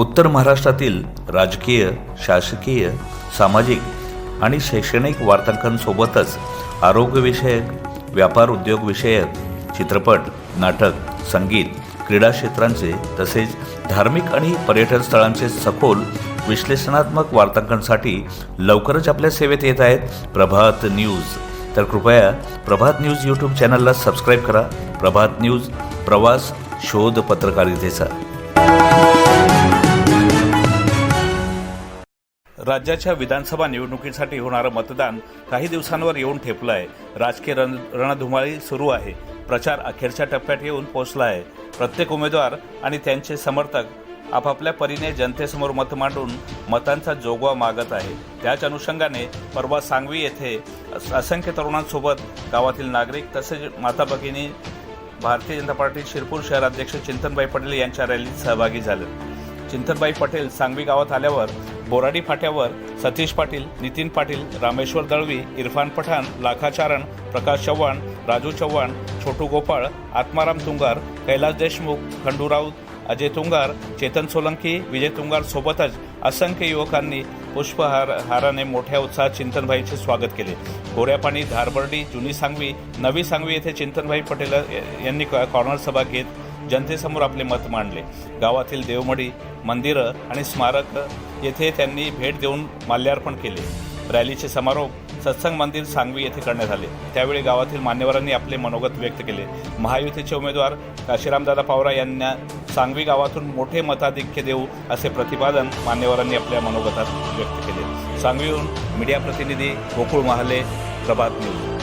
उत्तर महाराष्ट्रातील राजकीय शासकीय सामाजिक आणि शैक्षणिक वार्तांकनसोबतच आरोग्यविषयक व्यापार उद्योगविषयक चित्रपट नाटक संगीत क्रीडा क्षेत्रांचे तसेच धार्मिक आणि पर्यटन स्थळांचे सखोल विश्लेषणात्मक वार्तांकनासाठी लवकरच आपल्या सेवेत येत आहेत प्रभात न्यूज. तर कृपया प्रभात न्यूज यूट्यूब चॅनलला सबस्क्राईब करा. प्रभात न्यूज प्रवास शोध पत्रकारितेचा. राज्याच्या विधानसभा निवडणुकीसाठी होणारं मतदान काही दिवसांवर येऊन ठेपलं आहे राजकीय रण रणधुमाळी सुरू आहे. प्रचार अखेरच्या टप्प्यात येऊन पोहोचला आहे प्रत्येक उमेदवार आणि त्यांचे समर्थक आपापल्या परीने जनतेसमोर मत मांडून मतांचा जोगवा मागत आहे. त्याच अनुषंगाने परवा सांगवी येथे असंख्य तरुणांसोबत गावातील नागरिक तसेच माता भगिनी भारतीय जनता पार्टी शिरपूर शहराध्यक्ष चिंतनबाई पटेल यांच्या रॅलीत सहभागी झाले. चिंतनबाई पटेल सांगवी गावात आल्यावर बोराडी फाट्यावर सतीश पाटील नितीन पाटील रामेश्वर दळवी इरफान पठाण लाखाचारण प्रकाश चव्हाण राजू चव्हाण छोटू गोपाळ आत्माराम तुंगार कैलास देशमुख खंडू राऊत अजय तुंगार चेतन सोलंकी विजय तुंगार सोबतच असंख्य युवकांनी पुष्पहार हाराने मोठ्या उत्साहात चिंतनभाईचे स्वागत केले. गोऱ्यापाणी धारबर्डी जुनी सांगवी नवी सांगवी येथे चिंतनभाई पटेल यांनी कॉर्नर सभा घेत जनतेसमोर आपले मत मांडले. गावातील देवमडी मंदिरं आणि स्मारक येथे त्यांनी भेट देऊन माल्यार्पण केले. रॅलीचे समारोप सत्संग मंदिर सांगवी येथे करण्यात आले. त्यावेळी गावातील मान्यवरांनी आपले मनोगत व्यक्त केले. महायुतीचे उमेदवार काशीरामदादा पावरा यांना सांगवी गावातून मोठे मताधिक्य देऊ असे प्रतिपादन मान्यवरांनी आपल्या मनोगतात व्यक्त केले. सांगवीहून मीडिया प्रतिनिधी गोकुळ महाले प्रभात न्यूज.